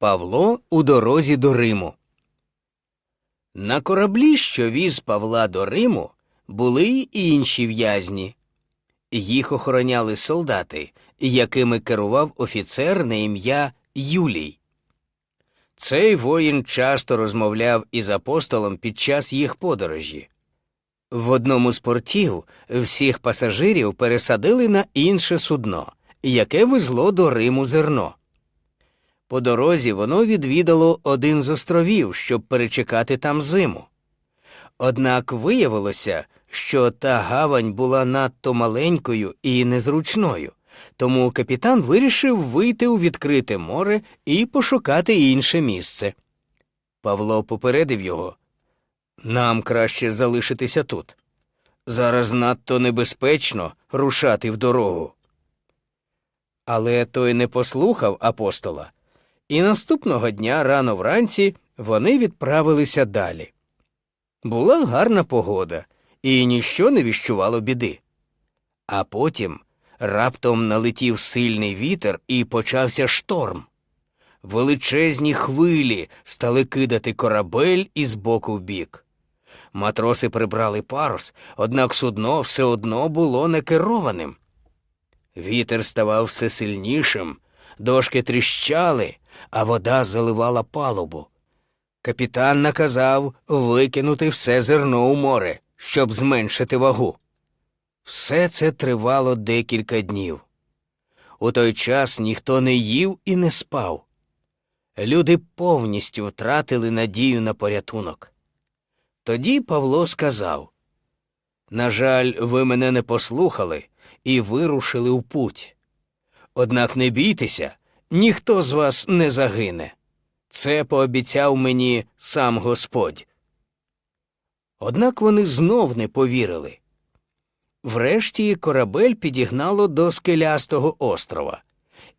Павло у дорозі до Риму. На кораблі, що віз Павла до Риму, були й інші в'язні. Їх охороняли солдати, якими керував офіцер на ім'я Юлій. Цей воїн часто розмовляв із апостолом під час їх подорожі. В одному з портів всіх пасажирів пересадили на інше судно, яке везло до Риму зерно. По дорозі воно відвідало один з островів, щоб перечекати там зиму. Однак виявилося, що та гавань була надто маленькою і незручною, тому капітан вирішив вийти у відкрите море і пошукати інше місце. Павло попередив його нам краще залишитися тут. Зараз надто небезпечно рушати в дорогу. Але той не послухав апостола, і наступного дня рано вранці вони відправилися далі. Була гарна погода, і ніщо не віщувало біди. А потім раптом налетів сильний вітер і почався шторм. Величезні хвилі стали кидати корабель із боку в бік. Матроси прибрали парус, однак судно все одно було некерованим. Вітер ставав все сильнішим, дошки тріщали, а вода заливала палубу. Капітан наказав викинути все зерно у море, щоб зменшити вагу. Все це тривало декілька днів. У той час ніхто не їв і не спав. Люди повністю втратили надію на порятунок. Тоді Павло сказав На жаль, ви мене не послухали і вирушили в путь. Однак не бійтеся, ніхто з вас не загине. Це пообіцяв мені сам Господь. Однак вони знов не повірили. Врешті корабель підігнало до скелястого острова,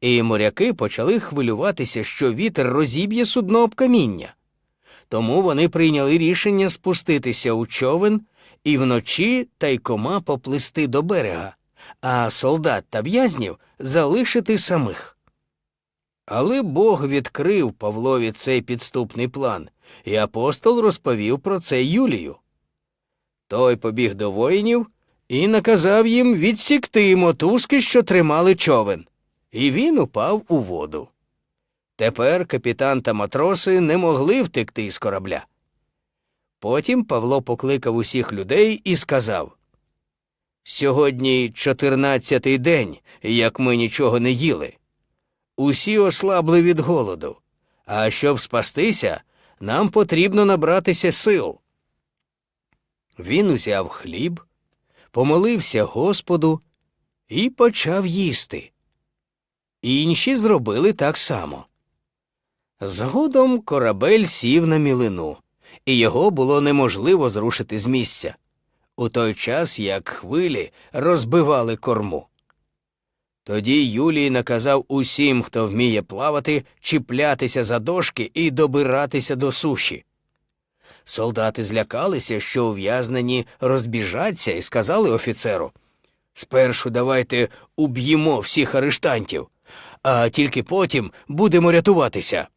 і моряки почали хвилюватися, що вітер розіб'є судно об каміння. Тому вони прийняли рішення спуститися у човен і вночі тайкома поплисти до берега, а солдат та в'язнів залишити самих. Але Бог відкрив Павлові цей підступний план, і апостол розповів про це Юлію. Той побіг до воїнів і наказав їм відсікти мотузки, що тримали човен, і він упав у воду. Тепер капітан та матроси не могли втекти із корабля. Потім Павло покликав усіх людей і сказав Сьогодні чотирнадцятий день, як ми нічого не їли. Усі ослабли від голоду, а щоб спастися, нам потрібно набратися сил. Він узяв хліб, помолився Господу і почав їсти. Інші зробили так само. Згодом корабель сів на мілину, і його було неможливо зрушити з місця, у той час як хвилі розбивали корму. Тоді Юлій наказав усім, хто вміє плавати, чіплятися за дошки і добиратися до суші. Солдати злякалися, що ув'язнені розбіжаться, і сказали офіцеру Спершу давайте уб'ємо всіх арештантів, а тільки потім будемо рятуватися.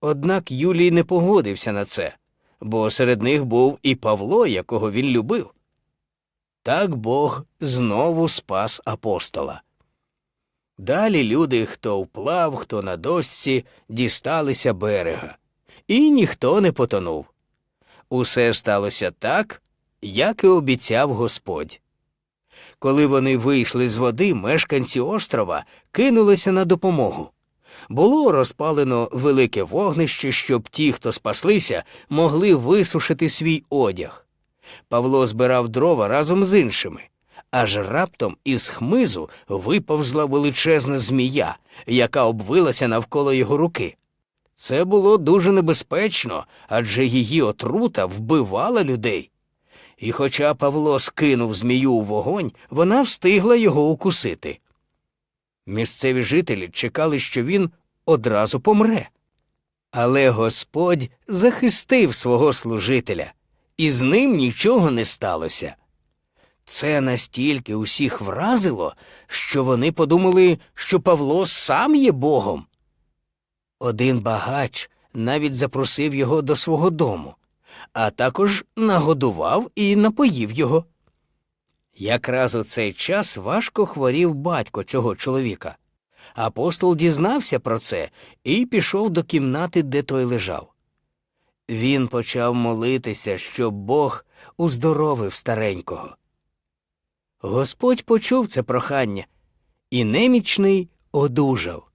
Однак Юлій не погодився на це, бо серед них був і Павло, якого він любив. Так Бог знову спас апостола. Далі люди, хто вплав, хто на дошці, дісталися берега, і ніхто не потонув. Усе сталося так, як і обіцяв Господь. Коли вони вийшли з води, мешканці острова кинулися на допомогу. Було розпалено велике вогнище, щоб ті, хто спаслися, могли висушити свій одяг. Павло збирав дрова разом з іншими, аж раптом із хмизу виповзла величезна змія, яка обвилася навколо його руки. Це було дуже небезпечно, адже її отрута вбивала людей. І хоча Павло скинув змію у вогонь, вона встигла його укусити. Місцеві жителі чекали, що він одразу помре. Але Господь захистив свого служителя, і з ним нічого не сталося. Це настільки усіх вразило, що вони подумали, що Павло сам є Богом. Один багач навіть запросив його до свого дому, а також нагодував і напоїв його. Якраз у цей час важко хворів батько цього чоловіка. Апостол дізнався про це і пішов до кімнати, де той лежав. Він почав молитися, щоб Бог уздоровив старенького. Господь почув це прохання, і немічний одужав.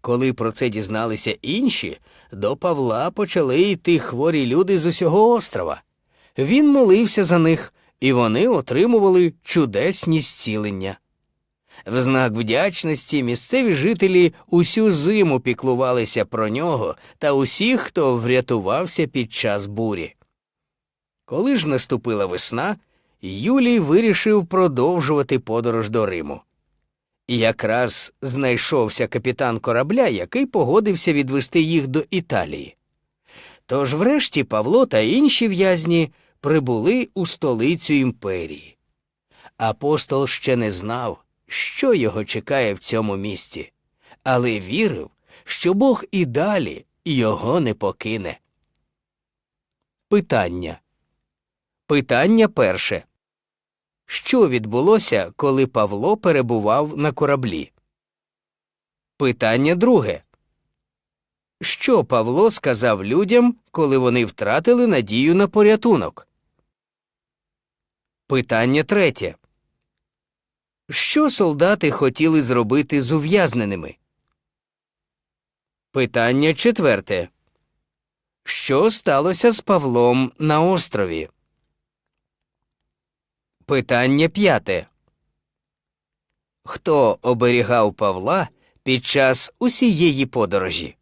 Коли про це дізналися інші, до Павла почали йти хворі люди з усього острова. Він молився за них, і вони отримували чудесні зцілення. В знак вдячності місцеві жителі усю зиму піклувалися про нього та усіх, хто врятувався під час бурі. Коли ж наступила весна, Юлій вирішив продовжувати подорож до Риму. Якраз знайшовся капітан корабля, який погодився відвести їх до Італії. Тож врешті Павло та інші в'язні прибули у столицю імперії. Апостол ще не знав, що його чекає в цьому місті, але вірив, що Бог і далі його не покине. Питання. Питання перше. Що відбулося, коли Павло перебував на кораблі? Питання друге. Що Павло сказав людям, коли вони втратили надію на порятунок? Питання третє. Що солдати хотіли зробити з ув'язненими? Питання четверте. Що сталося з Павлом на острові? Питання п'яте. Хто оберігав Павла під час усієї подорожі?